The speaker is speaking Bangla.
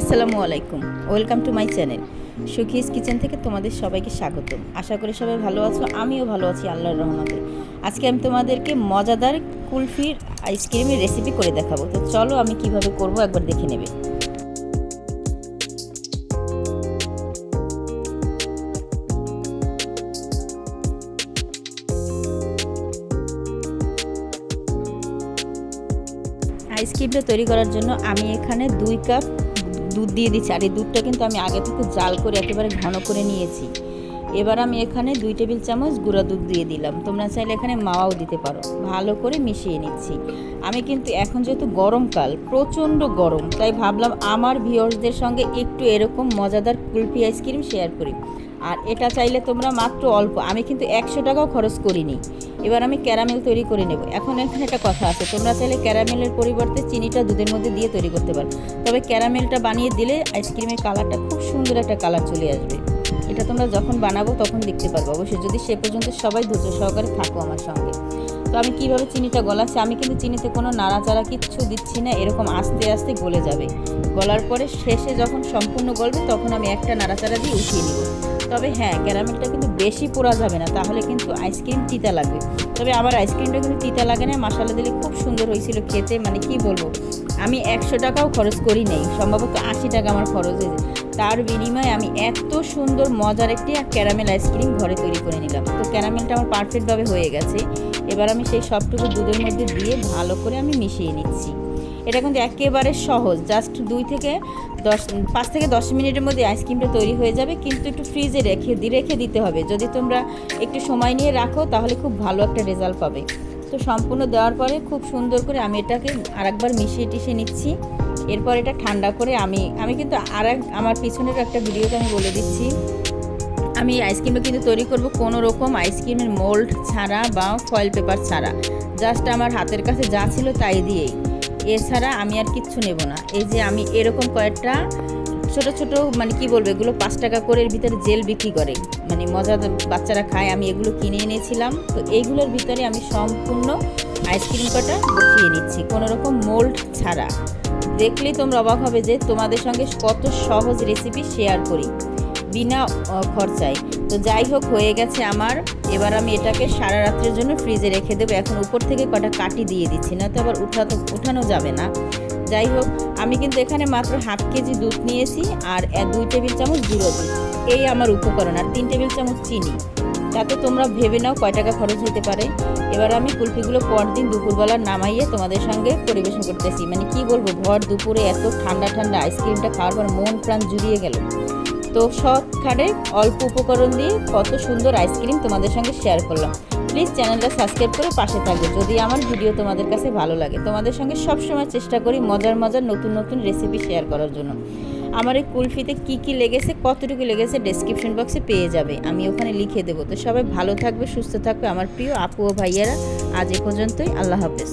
আসসালামু আলাইকুম। Welcome to my channel Sukhi's kitchen থেকে তোমাদের সবাইকে স্বাগত আশা করি সবাই ভালো আছো, আমিও ভালো আছি আল্লাহর রহমতে। আজকে আমি তোমাদেরকে মজাদার কুলফির আইসক্রিমের রেসিপি করে দেখাবো। তো চলো আমি কীভাবে করব একবার দেখে নেবে। আইসক্রিমটা তৈরি করার জন্য আমি এখানে দুই কাপ দুধ দিয়ে দিচ্ছি। আর এই দুধটা কিন্তু আমি আগে থেকে জাল করে একেবারে ঘন করে নিয়েছি। এবার আমি এখানে দুই টেবিল চামচ গুঁড়া দুধ দিয়ে দিলাম। তোমরা চাইলে এখানে মাওয়াও দিতে পারো। ভালো করে মিশিয়ে নিচ্ছি। আমি কিন্তু এখন যেহেতু গরমকাল, প্রচণ্ড গরম, তাই ভাবলাম আমার ভিওর্সদের সঙ্গে একটু এরকম মজাদার কুলফি আইসক্রিম শেয়ার করি। আর এটা চাইলে তোমরা মাত্র অল্প, আমি কিন্তু একশো টাকাও খরচ করিনি। এবার আমি ক্যারামেল তৈরি করে নেব। এখন এখানে একটা কথা আছে, তোমরা চাইলে ক্যারামেলের পরিবর্তে চিনিটা দুধের মধ্যে দিয়ে তৈরি করতে পারো। তবে ক্যারামেলটা বানিয়ে দিলে আইসক্রিমের কালারটা খুব সুন্দর একটা কালার চলে আসবে। এটা তোমরা যখন বানাবো তখন দেখতে পারব। অবশ্যই যদি সে পর্যন্ত সবাই ধৈর্য সহকারে থাকো আমার সঙ্গে। তো আমি কীভাবে চিনিটা গলাচ্ছি? আমি কিন্তু চিনিতে কোনো নাড়াচাড়া কিচ্ছু দিচ্ছি না, এরকম আস্তে আস্তে গলে যাবে। গলার পরে শেষে যখন সম্পূর্ণ গলবে তখন আমি একটা নাড়াচাড়া দিয়ে উঠিয়ে নিব। তবে হ্যাঁ ক্যারামেলটা কিন্তু বেশি পোড়া যাবে না, তাহলে কিন্তু আইসক্রিম তিতা লাগবে। তবে আমার আইসক্রিমটা কিন্তু তিতা লাগে না মশালা দিলে খুব সুন্দর হয়েছিল খেতে মানে কি বলব, আমি একশো টাকাও খরচ করি নেই, সম্ভবত আশি টাকা আমার খরচ হয়েছে। তার বিনিময়ে আমি এত সুন্দর, মজার একটি ক্যারামেল আইসক্রিম ঘরে তৈরি করে নিলাম। তো ক্যারামেলটা আমার পারফেক্টভাবে হয়ে গেছে। এবার আমি সেই সবটুকু দুধের মধ্যে দিয়ে ভালো করে আমি মিশিয়ে নিচ্ছি। এটা কিন্তু একেবারে সহজ। জাস্ট দুই থেকে দশ, পাঁচ থেকে দশ মিনিটের মধ্যে আইসক্রিমটা তৈরি হয়ে যাবে, কিন্তু একটু ফ্রিজে রেখে রেখে দিতে হবে। যদি তোমরা একটু সময় নিয়ে রাখো, তাহলে খুব ভালো একটা রেজাল্ট পাবে। তো সম্পূর্ণ দেওয়ার পরে খুব সুন্দর করে আমি এটাকে আরেকবার মিশিয়ে টিশিয়ে নিচ্ছি। এরপর এটা ঠান্ডা করে আমি আমি কিন্তু আর আমার পিছনের একটা ভিডিওতে আমি বলে দিচ্ছি। আমি আইসক্রিমটা কিন্তু তৈরি করব কোনো রকম আইসক্রিমের মোল্ড ছাড়া বা ফয়েল পেপার ছাড়া। জাস্ট আমার হাতের কাছে যা ছিল তাই দিয়েই। এছাড়া আমি আর কিচ্ছু নেব না। এই যে আমি এরকম কয়েকটা ছোট ছোট মানে কি বলব, এগুলো পাঁচ টাকা করে এর ভিতরে জেল বিক্রি করে। মানে মজা বাচ্চারা খায়, আমি এগুলো কিনে এনেছিলাম। তো এইগুলোর ভিতরে আমি সম্পূর্ণ আইসক্রিম কটা বসিয়ে নিচ্ছি। কোনো রকম মোল্ড ছাড়া। দেখলেই তোমরা অবাক হবে যে তোমাদের সঙ্গে কত সহজ রেসিপি শেয়ার করি। বিনা খরচায়। তো যাই হোক, হয়ে গেছে আমার। এবার আমি এটাকে সারা রাত্রের জন্য ফ্রিজে রেখে দেবো। এখন উপর থেকে কটা কাটি দিয়ে দিচ্ছি না তো আবার উঠাতো উঠানো যাবে না। যাই হোক, আমি কিন্তু এখানে মাত্র হাফ কেজি দুধ নিয়েছি আর দুই টেবিল চামচ গুঁড়ো দুধ। এই আমার উপকরণ। আর তিন টেবিল চামচ চিনি। তাতে তোমরা ভেবে নাও কয় টাকা খরচ হতে পারে। এবার আমি কুলফিগুলো পরদিন দুপুরবেলা নামাইয়ে তোমাদের সঙ্গে পরিবেশন করতেছি। মানে কি বলব, ভর দুপুরে এত ঠান্ডা ঠান্ডা আইসক্রিমটা খাওয়ার পর মন প্রাণ জুড়িয়ে গেল। তো সৎখানে অল্প উপকরণ দিয়ে কত সুন্দর আইসক্রিম তোমাদের সঙ্গে শেয়ার করলাম। প্লিজ চ্যানেলটা সাবস্ক্রাইব করে পাশে থাকবে। যদি আমার ভিডিও তোমাদের কাছে ভালো লাগে, তোমাদের সঙ্গে সবসময় চেষ্টা করি মজার মজার নতুন নতুন রেসিপি শেয়ার করার জন্য। আমার এই কুলফিতে কী কী লেগেছে, কতটুকু লেগেছে ডেসক্রিপশন বক্সে পেয়ে যাবে। আমি ওখানে লিখে দেবো। তো সবাই ভালো থাকবে, সুস্থ থাকবে। আমার প্রিয় আপু ও ভাইয়ারা, আজ এ পর্যন্তই। আল্লাহ হাফেজ।